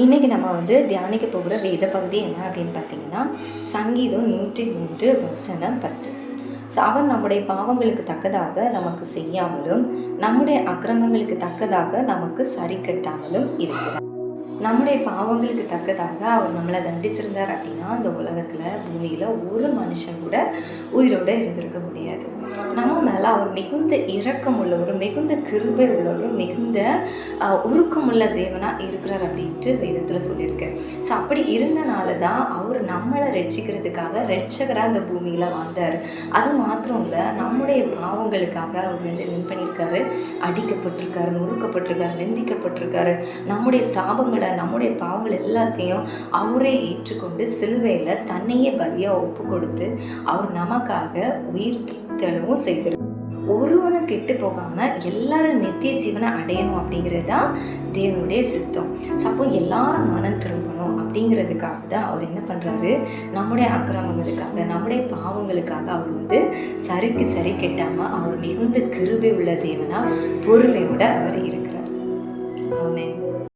இன்றைக்கி நம்ம வந்து தியானிக்க போகிற வேத பகுதி என்ன அப்படின்னு பார்த்தீங்கன்னா சங்கீதம் நூற்றி மூன்று வசனம் பத்து. ஸோ அவர் நம்முடைய பாவங்களுக்கு தக்கதாக நமக்கு செய்யாமலும் நம்முடைய அக்கிரமங்களுக்கு தக்கதாக நமக்கு சரி கட்டாமலும் இருக்கிறார். நம்முடைய பாவங்களுக்கு தக்கதாக அவர் நம்மளை தண்டிச்சிருந்தார் அப்படின்னா அந்த உலகத்தில் பூமியில் ஒரு மனுஷன் கூட உயிரோடு இருந்திருக்க முடியாது. சொல்ல அவர் மிகுந்த இரக்கம் உள்ளவர் மிகுந்த கிருபை உள்ளவர் மிகுந்த உருக்கமுள்ள தேவனாக இருக்கிறார் அப்படின்ட்டு வேதத்தில் சொல்லியிருக்கு. ஸோ அப்படி இருந்தனால தான் அவர் நம்மளை ரட்சிக்கிறதுக்காக ரட்சகராக அந்த பூமியில் வாழ்ந்தார். அது மாத்திரம் இல்லை நம்முடைய பாவங்களுக்காக அவர் வந்து வின் பண்ணியிருக்காரு? அடிக்கப்பட்டிருக்காரு நொறுக்கப்பட்டிருக்காரு நிந்திக்கப்பட்டிருக்காரு. நம்முடைய சாபங்களை நம்முடைய பாவங்கள் எல்லாத்தையும் அவரே ஏற்றுக்கொண்டு சிலுவையில் தன்னையே பலியாக ஒப்பு கொடுத்து அவர் நமக்காக உயிர் தெளிவும் செய்திருக்கார் ஒருவனும் கெட்டு போகாமல் எல்லாரும் நித்திய ஜீவனை அடையணும் அப்படிங்கிறது தான் தேவனுடைய சித்தம். அப்போ எல்லாரும் மனம் திரும்பணும் அப்படிங்கிறதுக்காக தான் அவர் என்ன பண்ணுறாரு நம்முடைய அக்கிரமங்களுக்காக நம்முடைய பாவங்களுக்காக அவர் வந்து சரிக்கு சரி கெட்டாமல் அவர் மிகுந்த கிருபை உள்ள தேவனா பொறுமையோட அவர் இருக்கிறார்